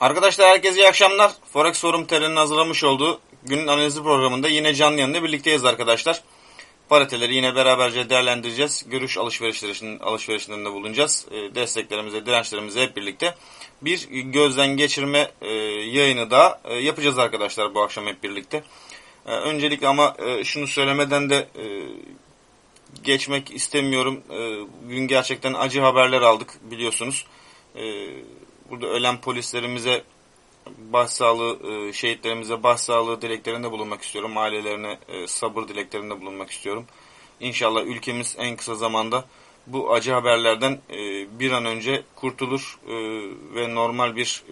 Arkadaşlar herkese iyi akşamlar. Forex Forum TR'nin hazırlamış olduğu günün analizi programında yine canlı yayında birlikteyiz arkadaşlar. Pariteleri yine beraberce değerlendireceğiz. Görüş alışverişlerinin alışverişlerinde bulunacağız. E, desteklerimize, dirençlerimize hep birlikte bir gözden geçirme e, yayını da e, yapacağız arkadaşlar bu akşam hep birlikte. E, öncelikle ama e, şunu söylemeden de geçmek istemiyorum. Bugün gerçekten acı haberler aldık biliyorsunuz. Burada ölen polislerimize başsağlığı, e, şehitlerimize başsağlığı dileklerinde bulunmak istiyorum. Ailelerine e, sabır dileklerinde bulunmak istiyorum. İnşallah ülkemiz en kısa zamanda bu acı haberlerden e, bir an önce kurtulur ve normal bir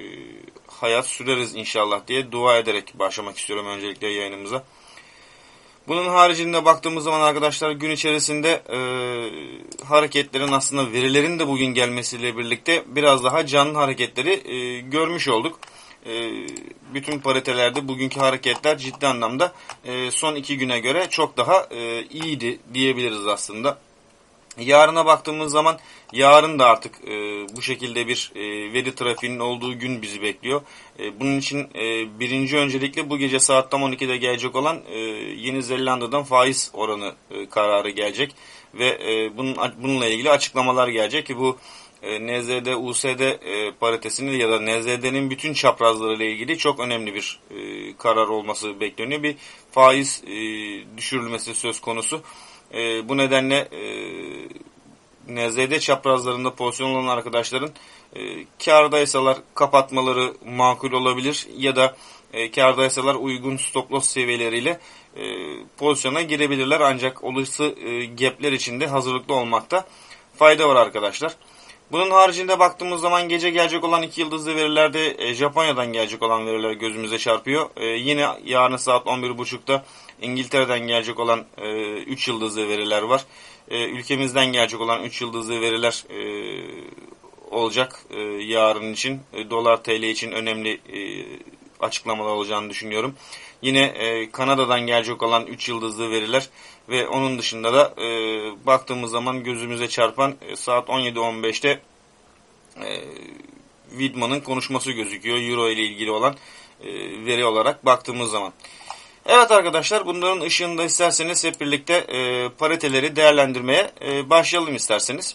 hayat süreriz inşallah diye dua ederek başlamak istiyorum öncelikle yayınımıza. Bunun haricinde baktığımız zaman arkadaşlar gün içerisinde e, hareketlerin aslında verilerin de bugün gelmesiyle birlikte biraz daha canlı hareketleri e, görmüş olduk. E, bütün paritelerde bugünkü hareketler ciddi anlamda e, son iki güne göre çok daha e, iyiydi diyebiliriz aslında. Yarına baktığımız zaman yarın da artık e, bu şekilde bir e, veri trafiğinin olduğu gün bizi bekliyor. E, bunun için e, birinci öncelikle bu gece saat tam 12'de gelecek olan e, Yeni Zelanda'dan faiz oranı e, kararı gelecek ve e, bunun bununla ilgili açıklamalar gelecek ki bu e, NZD, USD e, paritesini ya da NZD'nin bütün çaprazları ile ilgili çok önemli bir e, karar olması bekleniyor. Bir faiz e, düşürülmesi söz konusu. E, bu nedenle e, NZD çaprazlarında pozisyon olan arkadaşların e, kardaysalar kapatmaları makul olabilir ya da e, kardaysalar uygun stop loss seviyeleriyle e, pozisyona girebilirler ancak olası e, gapler içinde hazırlıklı olmakta fayda var arkadaşlar. Bunun haricinde baktığımız zaman gece gelecek olan iki yıldızlı verilerde e, Japonya'dan gelecek olan veriler gözümüze çarpıyor. E, yine yarın saat 11.30'da İngiltere'den gelecek olan e, 3 yıldızlı veriler var. E, ülkemizden gelecek olan 3 yıldızlı veriler e, olacak e, yarın için. Dolar TL için önemli açıklamalar olacağını düşünüyorum. Yine Kanada'dan gelecek olan 3 yıldızlı veriler ve onun dışında da e, baktığımız zaman gözümüze çarpan e, saat 17.15'te e, Widman'ın konuşması gözüküyor Euro ile ilgili olan e, veri olarak baktığımız zaman. Evet arkadaşlar bunların ışığında isterseniz hep birlikte e, pariteleri değerlendirmeye e, başlayalım isterseniz.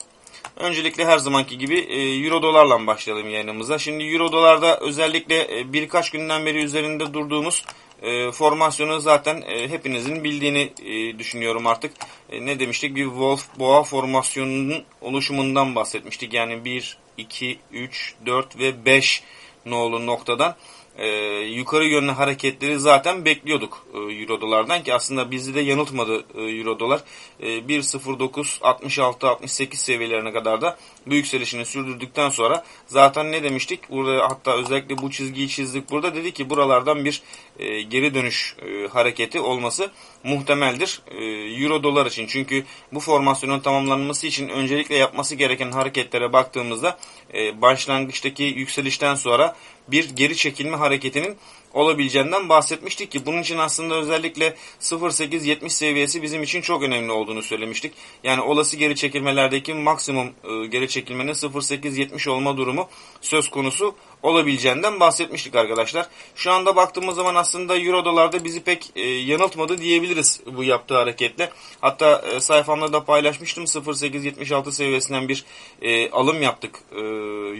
Öncelikle her zamanki gibi e, euro dolarla başlayalım yayınımıza. Şimdi euro dolarda özellikle e, birkaç günden beri üzerinde durduğumuz e, formasyonu zaten e, hepinizin bildiğini e, düşünüyorum artık. E, ne demiştik? Bir Wolf Boğa formasyonunun oluşumundan bahsetmiştik. Yani 1, 2, 3, 4 ve 5 nolu noktadan e, yukarı yönlü hareketleri zaten bekliyorduk e, Euro ki aslında bizi de yanıltmadı e, Euro dolar. E, 1.09 66 68 seviyelerine kadar da bu yükselişini sürdürdükten sonra zaten ne demiştik? Burada hatta özellikle bu çizgiyi çizdik burada dedi ki buralardan bir e, geri dönüş e, hareketi olması muhtemeldir e, Euro dolar için. Çünkü bu formasyonun tamamlanması için öncelikle yapması gereken hareketlere baktığımızda e, başlangıçtaki yükselişten sonra bir geri çekilme hareketinin olabileceğinden bahsetmiştik ki bunun için aslında özellikle 0.8-70 seviyesi bizim için çok önemli olduğunu söylemiştik. Yani olası geri çekilmelerdeki maksimum e, geri çekilmenin 0.8-70 olma durumu söz konusu olabileceğinden bahsetmiştik arkadaşlar. Şu anda baktığımız zaman aslında euro dolarda bizi pek e, yanıltmadı diyebiliriz bu yaptığı hareketle. Hatta e, sayfamda da paylaşmıştım 0.8-76 seviyesinden bir e, alım yaptık e,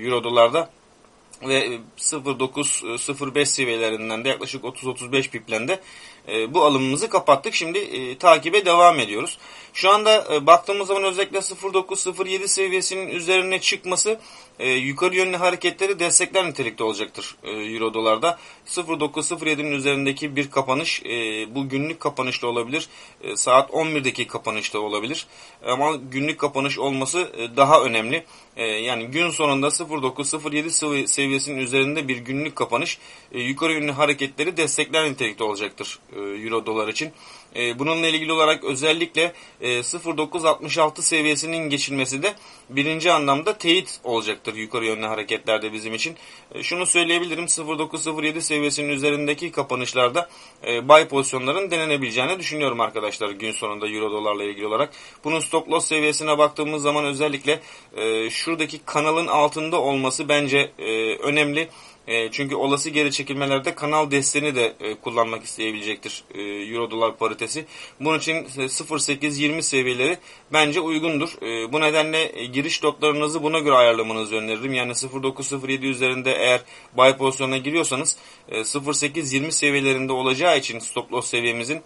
euro dolarda ve 0.9-0.5 seviyelerinden de yaklaşık 30-35 piplende e, bu alımımızı kapattık. Şimdi e, takibe devam ediyoruz. Şu anda e, baktığımız zaman özellikle 0.9-0.7 seviyesinin üzerine çıkması e, yukarı yönlü hareketleri destekler nitelikte olacaktır e, Euro dolarda. 0.9-0.7'nin üzerindeki bir kapanış e, bu günlük kapanışta olabilir. E, saat 11'deki kapanışta olabilir. Ama günlük kapanış olması e, daha önemli. E, yani gün sonunda 0.9-0.7 seviyesinin üzerinde bir günlük kapanış e, yukarı yönlü hareketleri destekler nitelikte olacaktır Euro dolar için. E, bununla ilgili olarak özellikle e, 0.966 seviyesinin geçilmesi de birinci anlamda teyit olacaktır yukarı yönlü hareketlerde bizim için. E, şunu söyleyebilirim 0.907 seviyesinin üzerindeki kapanışlarda e, buy pozisyonların denenebileceğini düşünüyorum arkadaşlar gün sonunda euro dolarla ilgili olarak. Bunun stop loss seviyesine baktığımız zaman özellikle e, şuradaki kanalın altında olması bence e, önemli. E, çünkü olası geri çekilmelerde kanal desteğini de e, kullanmak isteyebilecektir e, Euro dolar paritesi. Bunun için 0.8-20 seviyeleri bence uygundur. E, bu nedenle e, giriş notlarınızı buna göre ayarlamanızı öneririm. Yani 0.9-0.7 üzerinde eğer buy pozisyonuna giriyorsanız e, 0.8-20 seviyelerinde olacağı için stop loss seviyemizin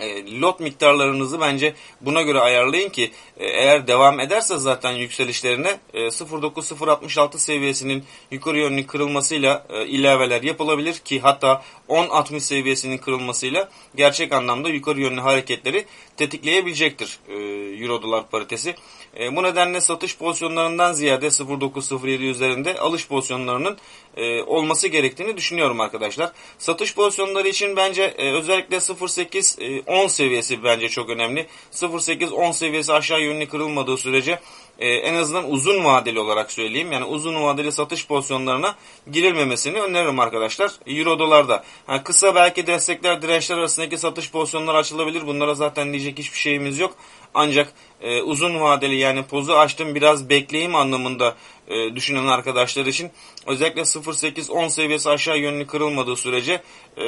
e, lot miktarlarınızı bence buna göre ayarlayın ki e, eğer devam ederse zaten yükselişlerine e, 0.9066 seviyesinin yukarı yönlü kırılmasıyla e, ilaveler yapılabilir ki hatta 10.60 seviyesinin kırılmasıyla gerçek anlamda yukarı yönlü hareketleri tetikleyebilecektir e, Euro dolar paritesi. E, bu nedenle satış pozisyonlarından ziyade 0.907 üzerinde alış pozisyonlarının e, olması gerektiğini düşünüyorum arkadaşlar. Satış pozisyonları için bence e, özellikle 0.8 10 seviyesi bence çok önemli. 0.8-10 seviyesi aşağı yönlü kırılmadığı sürece e, en azından uzun vadeli olarak söyleyeyim. Yani uzun vadeli satış pozisyonlarına girilmemesini öneririm arkadaşlar. Euro dolarda. Yani kısa belki destekler dirençler arasındaki satış pozisyonları açılabilir. Bunlara zaten diyecek hiçbir şeyimiz yok. Ancak e, uzun vadeli yani pozu açtım biraz bekleyeyim anlamında e, düşünen arkadaşlar için özellikle 0.8-10 seviyesi aşağı yönlü kırılmadığı sürece e,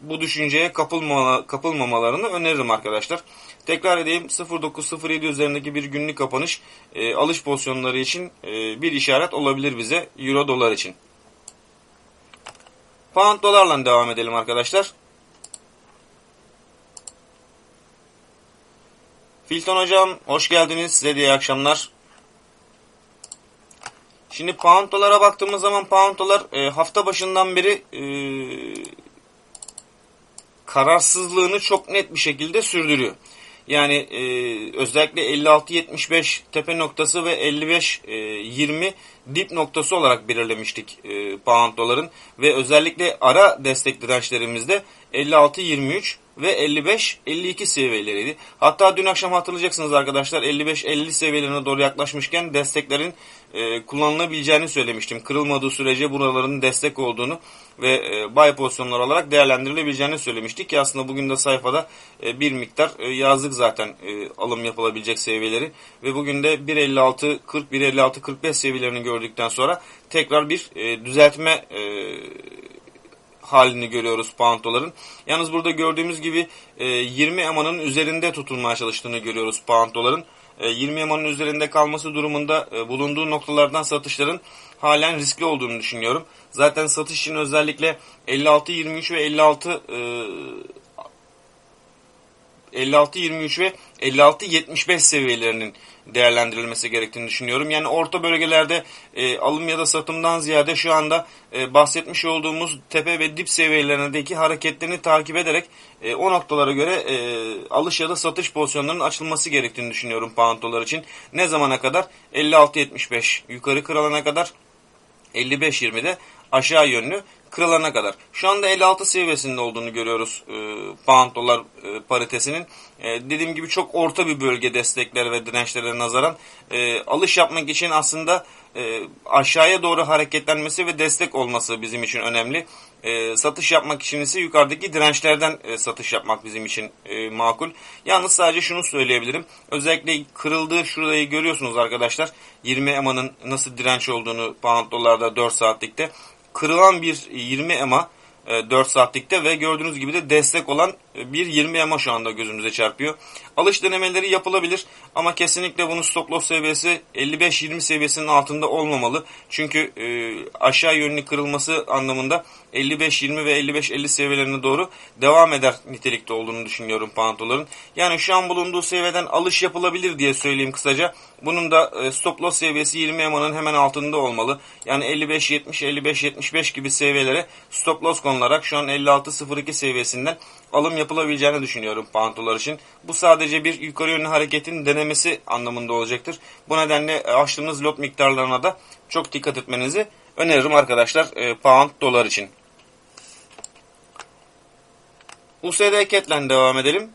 bu düşünceye kapılma, kapılmamalarını öneririm arkadaşlar. Tekrar edeyim 0907 üzerindeki bir günlük kapanış e, alış pozisyonları için e, bir işaret olabilir bize euro dolar için. Pound dolarla devam edelim arkadaşlar. Filton hocam hoş geldiniz. Size de iyi akşamlar. Şimdi pound dolara baktığımız zaman pound dolar e, hafta başından beri e, kararsızlığını çok net bir şekilde sürdürüyor. Yani e, özellikle 56-75 tepe noktası ve 55-20 e, dip noktası olarak belirlemiştik e, pound doların. Ve özellikle ara destek dirençlerimizde 56-23 ve 55-52 seviyeleriydi. Hatta dün akşam hatırlayacaksınız arkadaşlar 55-50 seviyelerine doğru yaklaşmışken desteklerin e, kullanılabileceğini söylemiştim. Kırılmadığı sürece buraların destek olduğunu ve e, buy pozisyonlar olarak değerlendirilebileceğini söylemiştik ki aslında bugün de sayfada e, bir miktar e, yazdık zaten e, alım yapılabilecek seviyeleri ve bugün de 1.56 40 1.56 45 seviyelerini gördükten sonra tekrar bir e, düzeltme e, halini görüyoruz pound. Yalnız burada gördüğümüz gibi 20 e, emanın üzerinde tutulmaya çalıştığını görüyoruz pound doların. 20 emanın üzerinde kalması durumunda e, bulunduğu noktalardan satışların halen riskli olduğunu düşünüyorum. Zaten satış için özellikle 56-23 ve 56 56-23 ve 56-75 seviyelerinin değerlendirilmesi gerektiğini düşünüyorum. Yani orta bölgelerde e, alım ya da satımdan ziyade şu anda e, bahsetmiş olduğumuz tepe ve dip seviyelerindeki hareketlerini takip ederek e, o noktalara göre e, alış ya da satış pozisyonlarının açılması gerektiğini düşünüyorum pound dolar için. Ne zamana kadar? 56-75 yukarı kırılana kadar 55-20'de aşağı yönlü kırılana kadar. Şu anda 56 seviyesinde olduğunu görüyoruz e, pound dolar e, paritesinin. E, dediğim gibi çok orta bir bölge destekler ve dirençlere nazaran e, alış yapmak için aslında e, aşağıya doğru hareketlenmesi ve destek olması bizim için önemli. E, satış yapmak için ise yukarıdaki dirençlerden e, satış yapmak bizim için e, makul. Yalnız sadece şunu söyleyebilirim. Özellikle kırıldığı şurayı görüyorsunuz arkadaşlar. 20 EMA'nın nasıl direnç olduğunu pound dolarda 4 saatlikte kırılan bir 20 EMA 4 e, saatlikte ve gördüğünüz gibi de destek olan bir 20 EMA şu anda gözümüze çarpıyor. Alış denemeleri yapılabilir ama kesinlikle bunun stop loss seviyesi 55-20 seviyesinin altında olmamalı. Çünkü e, aşağı yönlü kırılması anlamında 55-20 ve 55-50 seviyelerine doğru devam eder nitelikte olduğunu düşünüyorum pantoların. Yani şu an bulunduğu seviyeden alış yapılabilir diye söyleyeyim kısaca. Bunun da e, stop loss seviyesi 20 EMA'nın hemen altında olmalı. Yani 55-70, 55-75 gibi seviyelere stop loss konularak şu an 56-02 seviyesinden alım yapılabileceğini düşünüyorum pantolar için. Bu sadece bir yukarı yönlü hareketin denemesi anlamında olacaktır. Bu nedenle e, açtığınız lot miktarlarına da çok dikkat etmenizi öneririm arkadaşlar e, pound dolar için. USD Cat'le devam edelim.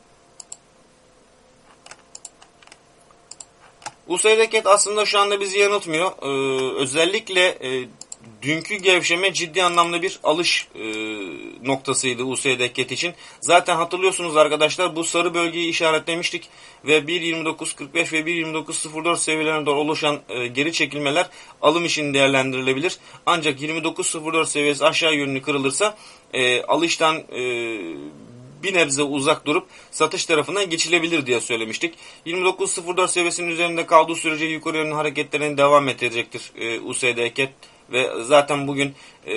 USD Cat aslında şu anda bizi yanıltmıyor. Ee, özellikle e, dünkü gevşeme ciddi anlamda bir alış e, noktasıydı USD Cat için. Zaten hatırlıyorsunuz arkadaşlar bu sarı bölgeyi işaretlemiştik ve 1.29.45 ve 1.29.04 seviyelerine doğru oluşan e, geri çekilmeler alım için değerlendirilebilir. Ancak 29.04 seviyesi aşağı yönlü kırılırsa e, alıştan e, bir nebze uzak durup satış tarafına geçilebilir diye söylemiştik. 29.04 seviyesinin üzerinde kaldığı sürece yukarı yönlü hareketlerini devam edecektir e, USD Cat ve zaten bugün e,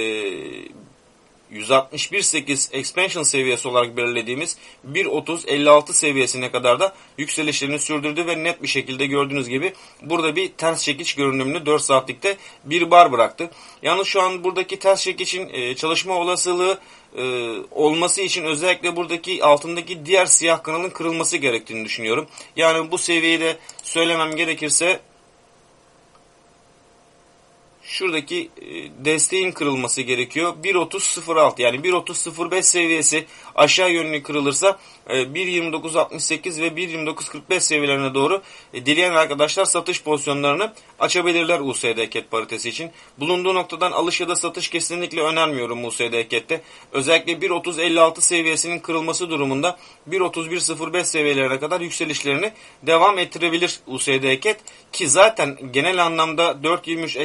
161.8 expansion seviyesi olarak belirlediğimiz 1.30-56 seviyesine kadar da yükselişlerini sürdürdü ve net bir şekilde gördüğünüz gibi burada bir ters çekiç görünümlü 4 saatlikte bir bar bıraktı. Yalnız şu an buradaki ters çekiçin e, çalışma olasılığı e, olması için özellikle buradaki altındaki diğer siyah kanalın kırılması gerektiğini düşünüyorum. Yani bu seviyeyi de söylemem gerekirse şuradaki e, desteğin kırılması gerekiyor. 1.30.06 yani 1.30.05 seviyesi aşağı yönlü kırılırsa 1.29.68 e, ve 1.29.45 seviyelerine doğru e, dileyen arkadaşlar satış pozisyonlarını açabilirler USD Cat paritesi için. Bulunduğu noktadan alış ya da satış kesinlikle önermiyorum USD Cat'te. Özellikle 1.30.56 seviyesinin kırılması durumunda 1.31.05 seviyelerine kadar yükselişlerini devam ettirebilir USD Cat ki zaten genel anlamda 4.23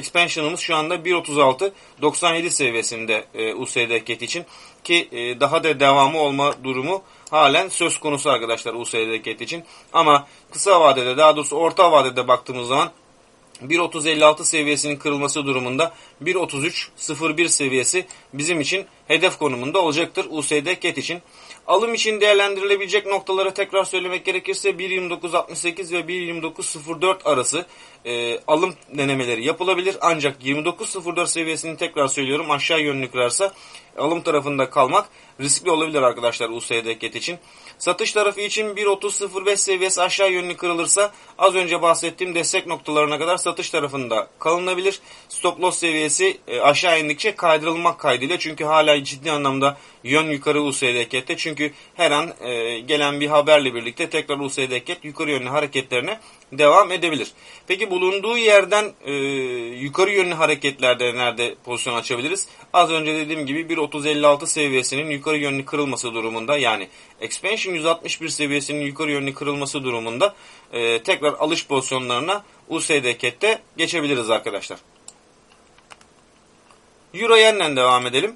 expansion'ımız şu anda 1.36.97 seviyesinde e, USD Cat için ki e, daha da devamı olma durumu halen söz konusu arkadaşlar USD Cat için. Ama kısa vadede daha doğrusu orta vadede baktığımız zaman 1.30-56 seviyesinin kırılması durumunda 1.33-01 seviyesi bizim için hedef konumunda olacaktır USD Cat için. Alım için değerlendirilebilecek noktaları tekrar söylemek gerekirse 1.29.68 ve 1.29.04 arası e, alım denemeleri yapılabilir. Ancak 29.04 seviyesini tekrar söylüyorum aşağı yönlü kırarsa alım tarafında kalmak riskli olabilir arkadaşlar USD Cat için. Satış tarafı için 1.30.05 seviyesi aşağı yönlü kırılırsa az önce bahsettiğim destek noktalarına kadar satış tarafında kalınabilir. Stop loss seviyesi e, aşağı indikçe kaydırılmak kaydıyla çünkü hala ciddi anlamda yön yukarı USD Cat'te. Çünkü her an e, gelen bir haberle birlikte tekrar USD Cat yukarı yönlü hareketlerine devam edebilir. Peki bulunduğu yerden e, yukarı yönlü hareketlerde nerede pozisyon açabiliriz? Az önce dediğim gibi 1.30-56 seviyesinin yukarı yönlü kırılması durumunda yani expansion 161 seviyesinin yukarı yönlü kırılması durumunda e, tekrar alış pozisyonlarına USD Cat'te geçebiliriz arkadaşlar. Euro Yen'le devam edelim.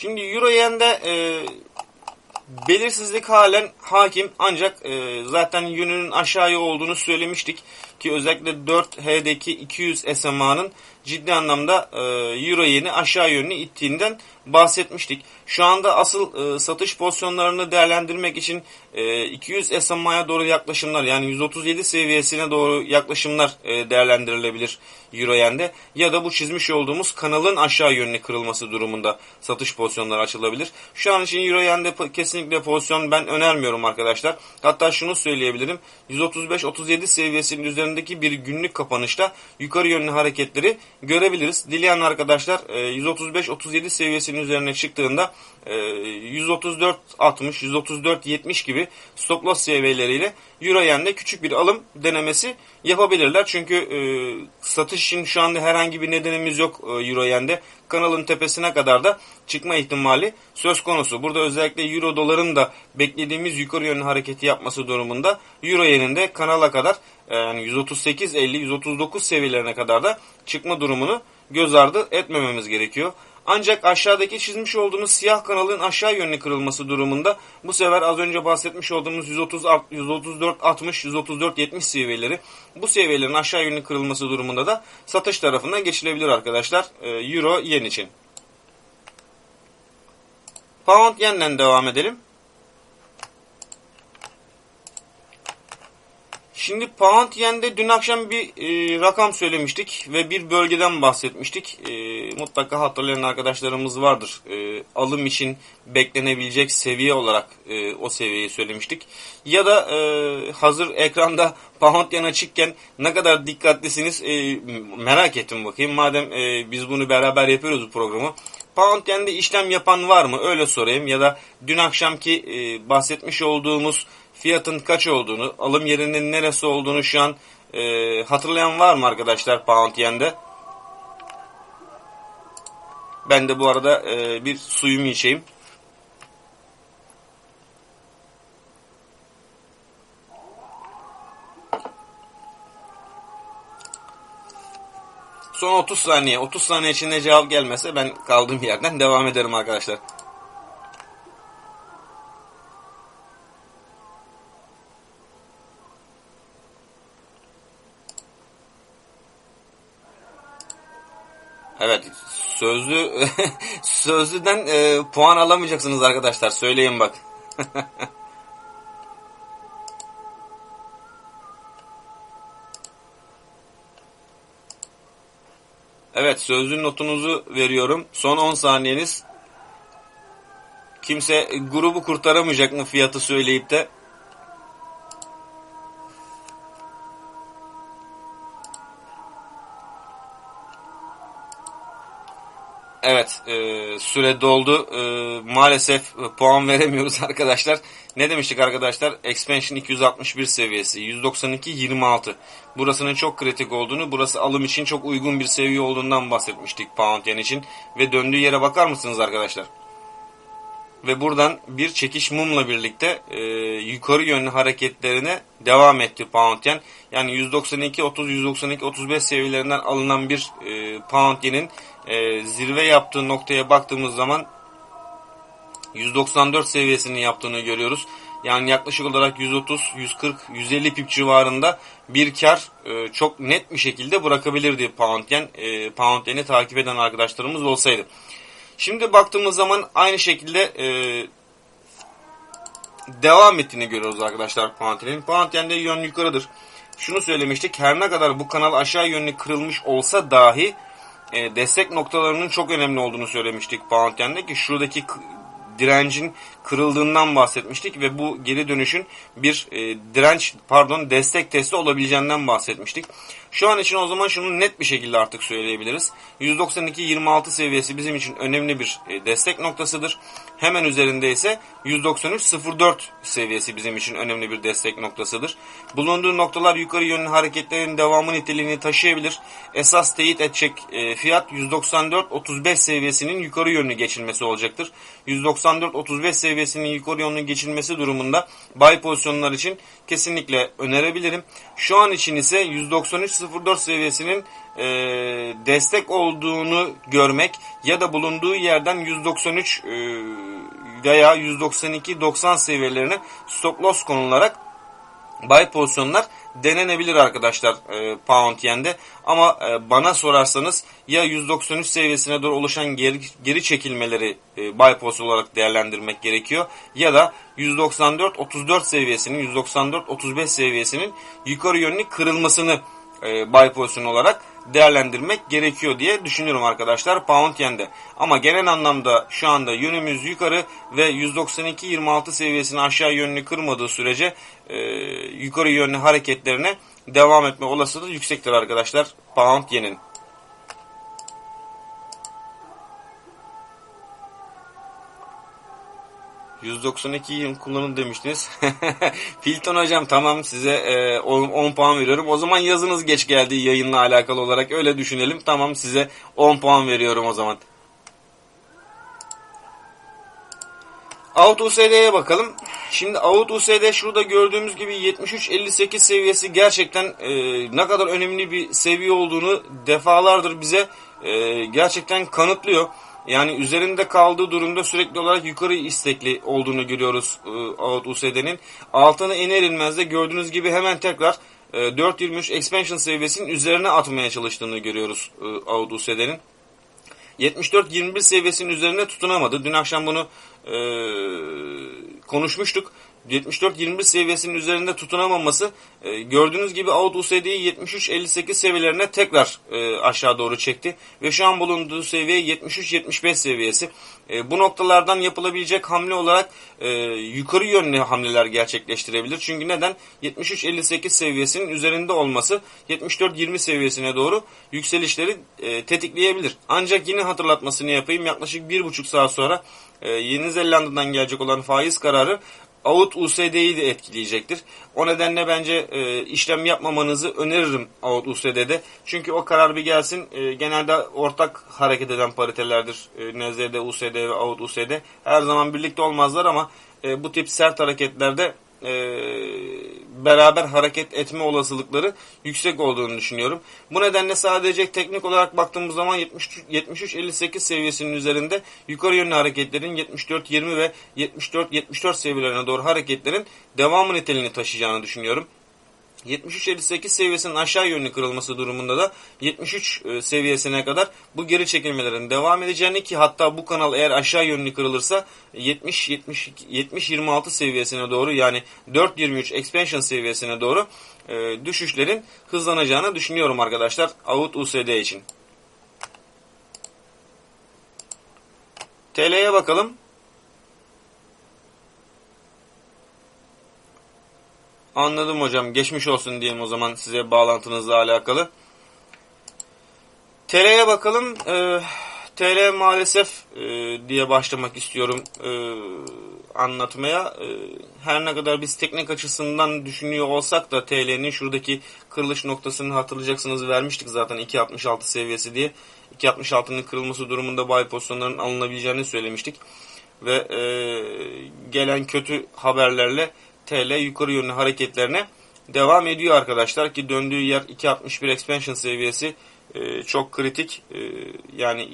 Şimdi Euro Yen'de e, belirsizlik halen hakim. Ancak e, zaten yönünün aşağıya olduğunu söylemiştik ki özellikle 4H'deki 200 SMA'nın ciddi anlamda e, Euro yeni aşağı yönlü ittiğinden bahsetmiştik. Şu anda asıl e, satış pozisyonlarını değerlendirmek için e, 200 SMA'ya doğru yaklaşımlar yani 137 seviyesine doğru yaklaşımlar e, değerlendirilebilir Euro Yen'de ya da bu çizmiş olduğumuz kanalın aşağı yönlü kırılması durumunda satış pozisyonları açılabilir. Şu an için Euro Yen'de kesinlikle pozisyon ben önermiyorum arkadaşlar. Hatta şunu söyleyebilirim. 135-37 seviyesinin üzerindeki bir günlük kapanışta yukarı yönlü hareketleri görebiliriz. Dileyen arkadaşlar 135-37 e, seviyesinin üzerine çıktığında 134 60 134 70 gibi stop loss seviyeleriyle Euro Yen'de küçük bir alım denemesi yapabilirler. Çünkü e, satış için şu anda herhangi bir nedenimiz yok e, Euro Yen'de. Kanalın tepesine kadar da çıkma ihtimali söz konusu. Burada özellikle Euro doların da beklediğimiz yukarı yönlü hareketi yapması durumunda Euro Yen'in de kanala kadar e, yani 138 50 139 seviyelerine kadar da çıkma durumunu göz ardı etmememiz gerekiyor. Ancak aşağıdaki çizmiş olduğumuz siyah kanalın aşağı yönlü kırılması durumunda bu sefer az önce bahsetmiş olduğumuz 130 134 60 134 70 seviyeleri bu seviyelerin aşağı yönlü kırılması durumunda da satış tarafından geçilebilir arkadaşlar. E, Euro yen için. Pound yenle devam edelim. Şimdi pound yende dün akşam bir e, rakam söylemiştik ve bir bölgeden bahsetmiştik. E, mutlaka hatırlayan arkadaşlarımız vardır. E, alım için beklenebilecek seviye olarak e, o seviyeyi söylemiştik. Ya da e, hazır ekranda pound yen açıkken ne kadar dikkatlisiniz e, merak ettim bakayım. Madem e, biz bunu beraber yapıyoruz bu programı. Pound Yen'de işlem yapan var mı? Öyle sorayım. Ya da dün akşamki e, bahsetmiş olduğumuz fiyatın kaç olduğunu, alım yerinin neresi olduğunu şu an e, hatırlayan var mı arkadaşlar Pound Yen'de? Ben de bu arada e, bir suyumu içeyim. Son 30 saniye. 30 saniye içinde cevap gelmese ben kaldığım yerden devam ederim arkadaşlar. Sözlü sözlüden e, puan alamayacaksınız arkadaşlar söyleyeyim bak. evet sözlü notunuzu veriyorum. Son 10 saniyeniz. Kimse grubu kurtaramayacak mı fiyatı söyleyip de Evet, e, süre doldu. E, maalesef puan veremiyoruz arkadaşlar. Ne demiştik arkadaşlar? Expansion 261 seviyesi, 192 26. Burasının çok kritik olduğunu, burası alım için çok uygun bir seviye olduğundan bahsetmiştik Pound Yen için. Ve döndüğü yere bakar mısınız arkadaşlar? Ve buradan bir çekiş mumla birlikte e, yukarı yönlü hareketlerine devam etti Pound Yen. Yani 192 30 192 35 seviyelerinden alınan bir e, Pound Yen'in e, zirve yaptığı noktaya baktığımız zaman 194 seviyesini yaptığını görüyoruz. Yani yaklaşık olarak 130, 140, 150 pip civarında bir kar e, çok net bir şekilde bırakabilirdi Pound Yen. E, Pound takip eden arkadaşlarımız olsaydı. Şimdi baktığımız zaman aynı şekilde e, devam ettiğini görüyoruz arkadaşlar Pound Yen'in. Pound Yen'de yön yukarıdır. Şunu söylemiştik her ne kadar bu kanal aşağı yönlü kırılmış olsa dahi e, destek noktalarının çok önemli olduğunu söylemiştik Pound Yen'de ki şuradaki direncin kırıldığından bahsetmiştik ve bu geri dönüşün bir e, direnç pardon destek testi olabileceğinden bahsetmiştik. Şu an için o zaman şunu net bir şekilde artık söyleyebiliriz. 192-26 seviyesi bizim için önemli bir e, destek noktasıdır. Hemen üzerinde ise 193-04 seviyesi bizim için önemli bir destek noktasıdır. Bulunduğu noktalar yukarı yönlü hareketlerin devamı niteliğini taşıyabilir. Esas teyit edecek e, fiyat 194-35 seviyesinin yukarı yönlü geçilmesi olacaktır. 194-35 seviyesinin yukarı yönlü geçilmesi durumunda buy pozisyonlar için kesinlikle önerebilirim. Şu an için ise 193.04 seviyesinin e, destek olduğunu görmek ya da bulunduğu yerden 193 e, veya 192-90 seviyelerine stop loss konularak buy pozisyonlar denenebilir arkadaşlar e, Pound Yen'de. Ama e, bana sorarsanız ya 193 seviyesine doğru oluşan geri, geri çekilmeleri e, buy pozisyon olarak değerlendirmek gerekiyor. Ya da 194-34 seviyesinin 194-35 seviyesinin yukarı yönlü kırılmasını e, buy pozisyon olarak değerlendirmek gerekiyor diye düşünüyorum arkadaşlar Pound Yen'de. Ama genel anlamda şu anda yönümüz yukarı ve 192.26 seviyesini aşağı yönlü kırmadığı sürece e, yukarı yönlü hareketlerine devam etme olasılığı yüksektir arkadaşlar Pound Yen'in. ...192 yıl kullanın demiştiniz. Filton hocam tamam size e, 10, 10 puan veriyorum. O zaman yazınız geç geldi yayınla alakalı olarak öyle düşünelim. Tamam size 10 puan veriyorum o zaman. Out USD'ye bakalım. Şimdi Out USD şurada gördüğümüz gibi 73-58 seviyesi gerçekten e, ne kadar önemli bir seviye olduğunu defalardır bize e, gerçekten kanıtlıyor. Yani üzerinde kaldığı durumda sürekli olarak yukarı istekli olduğunu görüyoruz e, Out USD'nin. Altına iner inmez de gördüğünüz gibi hemen tekrar e, 4.23 expansion seviyesinin üzerine atmaya çalıştığını görüyoruz e, Out USD'nin. 74-21 seviyesinin üzerine tutunamadı. Dün akşam bunu e, konuşmuştuk. 74-21 seviyesinin üzerinde tutunamaması e, gördüğünüz gibi out USD'yi 73-58 seviyelerine tekrar e, aşağı doğru çekti ve şu an bulunduğu seviye 73-75 seviyesi. E, bu noktalardan yapılabilecek hamle olarak e, yukarı yönlü hamleler gerçekleştirebilir. Çünkü neden? 73-58 seviyesinin üzerinde olması 74-20 seviyesine doğru yükselişleri e, tetikleyebilir. Ancak yine hatırlatmasını yapayım. Yaklaşık 1,5 saat sonra e, Yeni Zelanda'dan gelecek olan faiz kararı out USD'yi de etkileyecektir. O nedenle bence e, işlem yapmamanızı öneririm out USD'de. Çünkü o karar bir gelsin. E, genelde ortak hareket eden paritelerdir. E, NZD, USD ve out USD. Her zaman birlikte olmazlar ama e, bu tip sert hareketlerde e, beraber hareket etme olasılıkları yüksek olduğunu düşünüyorum. Bu nedenle sadece teknik olarak baktığımız zaman 73-58 seviyesinin üzerinde yukarı yönlü hareketlerin 74-20 ve 74-74 seviyelerine doğru hareketlerin devamı niteliğini taşıyacağını düşünüyorum. 73-58 seviyesinin aşağı yönlü kırılması durumunda da 73 e, seviyesine kadar bu geri çekilmelerin devam edeceğini ki hatta bu kanal eğer aşağı yönlü kırılırsa 70-26 seviyesine doğru yani 4-23 expansion seviyesine doğru e, düşüşlerin hızlanacağını düşünüyorum arkadaşlar out USD için. TL'ye bakalım. Anladım hocam. Geçmiş olsun diyelim o zaman size bağlantınızla alakalı. TL'ye bakalım. Ee, TL maalesef e, diye başlamak istiyorum e, anlatmaya. E, her ne kadar biz teknik açısından düşünüyor olsak da TL'nin şuradaki kırılış noktasını hatırlayacaksınız vermiştik zaten 2.66 seviyesi diye. 2.66'nın kırılması durumunda buy pozisyonların alınabileceğini söylemiştik. Ve e, gelen kötü haberlerle TL yukarı yönlü hareketlerine devam ediyor arkadaşlar ki döndüğü yer 2.61 expansion seviyesi e, çok kritik. E, yani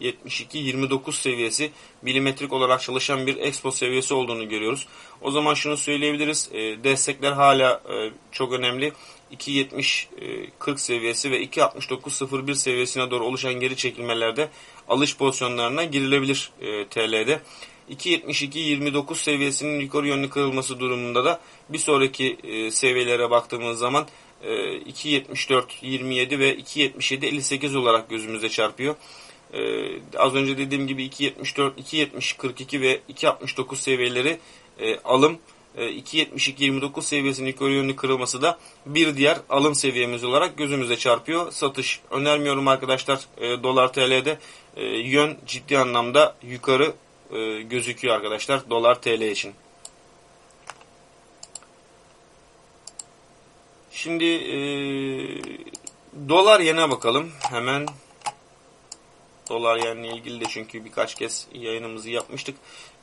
2.72-29 seviyesi milimetrik olarak çalışan bir expo seviyesi olduğunu görüyoruz. O zaman şunu söyleyebiliriz. E, destekler hala e, çok önemli. 2.70-40 seviyesi ve 2.69-01 seviyesine doğru oluşan geri çekilmelerde alış pozisyonlarına girilebilir e, TL'de. 2.72-29 seviyesinin yukarı yönlü kırılması durumunda da bir sonraki e, seviyelere baktığımız zaman e, 2.74-27 ve 2.77-58 olarak gözümüze çarpıyor. E, az önce dediğim gibi 2.74, 2.70-42 ve 2.69 seviyeleri e, alım. 2.72-29 e, seviyesinin yukarı yönlü kırılması da bir diğer alım seviyemiz olarak gözümüze çarpıyor. Satış önermiyorum arkadaşlar e, dolar TL'de e, yön ciddi anlamda yukarı e, gözüküyor arkadaşlar dolar TL için. Şimdi e, dolar yene bakalım. Hemen dolar yenle ilgili de çünkü birkaç kez yayınımızı yapmıştık.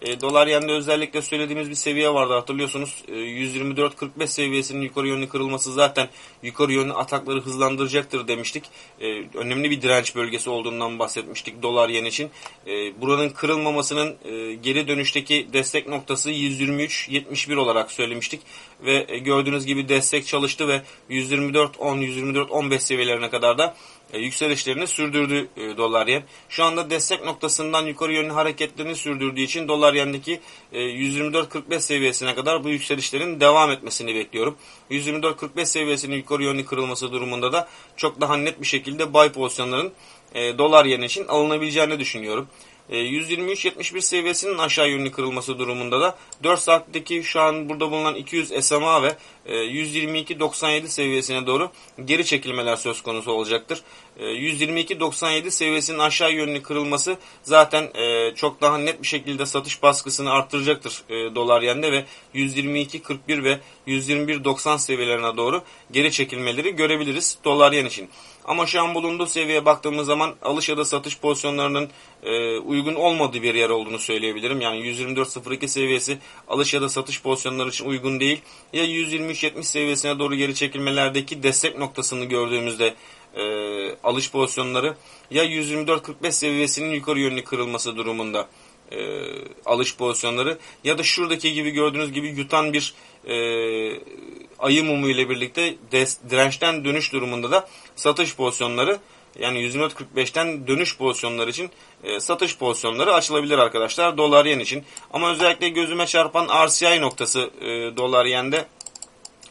E, dolar yende özellikle söylediğimiz bir seviye vardı hatırlıyorsunuz. E, 124.45 seviyesinin yukarı yönlü kırılması zaten yukarı yönlü atakları hızlandıracaktır demiştik. E, önemli bir direnç bölgesi olduğundan bahsetmiştik dolar yen için. E, buranın kırılmamasının e, geri dönüşteki destek noktası 123.71 olarak söylemiştik. Ve e, gördüğünüz gibi destek çalıştı ve 124.10, 124.15 seviyelerine kadar da e, yükselişlerini sürdürdü e, dolar yen. Şu anda destek noktasından yukarı yönlü hareketlerini sürdürdüğü için dolar yendeki e, 124.45 seviyesine kadar bu yükselişlerin devam etmesini bekliyorum. 124.45 seviyesinin yukarı yönlü kırılması durumunda da çok daha net bir şekilde buy pozisyonların e, dolar yen için alınabileceğini düşünüyorum. 123.71 e, seviyesinin aşağı yönlü kırılması durumunda da 4 saatteki şu an burada bulunan 200 SMA ve 122.97 e, seviyesine doğru geri çekilmeler söz konusu olacaktır. 122.97 e, seviyesinin aşağı yönlü kırılması zaten çok daha net bir şekilde satış baskısını arttıracaktır dolar yende ve 122.41 ve 121.90 seviyelerine doğru geri çekilmeleri görebiliriz dolar yen için. Ama şu an bulunduğu seviyeye baktığımız zaman alış ya da satış pozisyonlarının e, uygun olmadığı bir yer olduğunu söyleyebilirim. Yani 124.02 seviyesi alış ya da satış pozisyonları için uygun değil. Ya 123.70 seviyesine doğru geri çekilmelerdeki destek noktasını gördüğümüzde e, alış pozisyonları ya 124.45 seviyesinin yukarı yönlü kırılması durumunda e, alış pozisyonları ya da şuradaki gibi gördüğünüz gibi yutan bir e, ayı mumu ile birlikte des, dirençten dönüş durumunda da satış pozisyonları yani 124.45'ten dönüş pozisyonları için e, satış pozisyonları açılabilir arkadaşlar dolar yen için. Ama özellikle gözüme çarpan RCI noktası e, dolar yende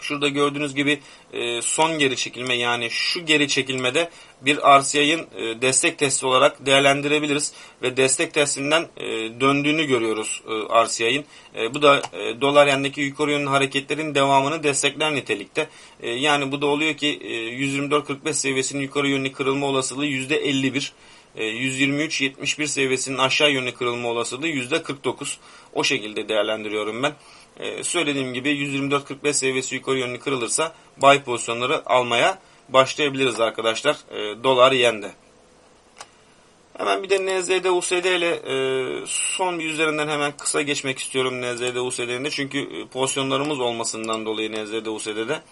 Şurada gördüğünüz gibi e, son geri çekilme yani şu geri çekilmede bir RCI'ın e, destek testi olarak değerlendirebiliriz. Ve destek testinden e, döndüğünü görüyoruz e, RCI'ın. E, bu da e, dolar yendeki yukarı yönlü hareketlerin devamını destekler nitelikte. E, yani bu da oluyor ki e, 124.45 seviyesinin yukarı yönlü kırılma olasılığı %51. 123-71 seviyesinin aşağı yönlü kırılma olasılığı %49. O şekilde değerlendiriyorum ben. Ee, söylediğim gibi 124-45 seviyesi yukarı yönlü kırılırsa buy pozisyonları almaya başlayabiliriz arkadaşlar. E, dolar yende. Hemen bir de NZD USD ile e, son bir üzerinden hemen kısa geçmek istiyorum NZD USD'nin çünkü e, pozisyonlarımız olmasından dolayı NZD USD'de.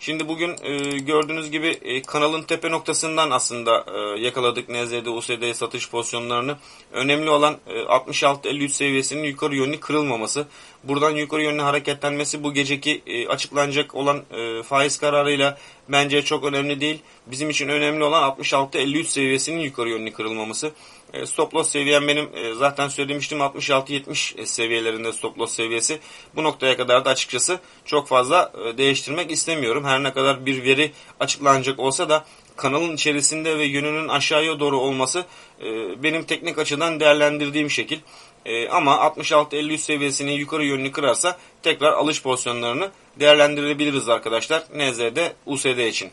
Şimdi bugün e, gördüğünüz gibi e, kanalın tepe noktasından aslında e, yakaladık NZD USD satış pozisyonlarını. Önemli olan e, 66-53 seviyesinin yukarı yönlü kırılmaması. Buradan yukarı yönlü hareketlenmesi bu geceki e, açıklanacak olan e, faiz kararıyla bence çok önemli değil. Bizim için önemli olan 66-53 seviyesinin yukarı yönlü kırılmaması. E, stop loss seviyem benim e, zaten söylemiştim 66-70 seviyelerinde stop loss seviyesi. Bu noktaya kadar da açıkçası çok fazla e, değiştirmek istemiyorum. Her ne kadar bir veri açıklanacak olsa da kanalın içerisinde ve yönünün aşağıya doğru olması e, benim teknik açıdan değerlendirdiğim şekil. E, ama 66-53 seviyesini yukarı yönlü kırarsa tekrar alış pozisyonlarını değerlendirebiliriz arkadaşlar. NZD, USD için.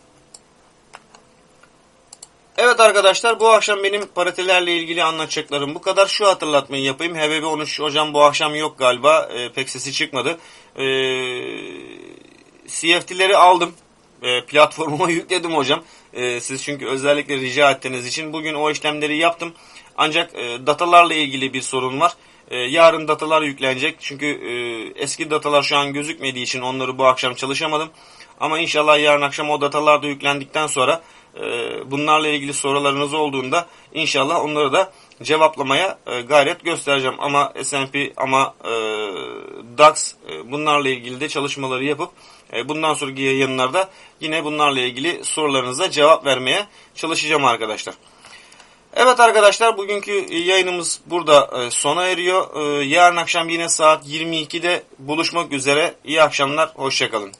Evet arkadaşlar bu akşam benim paritelerle ilgili anlatacaklarım bu kadar. Şu hatırlatmayı yapayım. HBB 13 hocam bu akşam yok galiba. E, pek sesi çıkmadı. E, CFT'leri aldım. E, platformuma yükledim hocam. E, siz çünkü özellikle rica ettiğiniz için bugün o işlemleri yaptım. Ancak e, datalarla ilgili bir sorun var. E, yarın datalar yüklenecek. Çünkü e, eski datalar şu an gözükmediği için onları bu akşam çalışamadım. Ama inşallah yarın akşam o datalar da yüklendikten sonra bunlarla ilgili sorularınız olduğunda inşallah onları da cevaplamaya e, gayret göstereceğim. Ama S&P ama e, DAX e, bunlarla ilgili de çalışmaları yapıp e, bundan sonraki yayınlarda yine bunlarla ilgili sorularınıza cevap vermeye çalışacağım arkadaşlar. Evet arkadaşlar bugünkü yayınımız burada e, sona eriyor. E, yarın akşam yine saat 22'de buluşmak üzere. İyi akşamlar, hoşçakalın.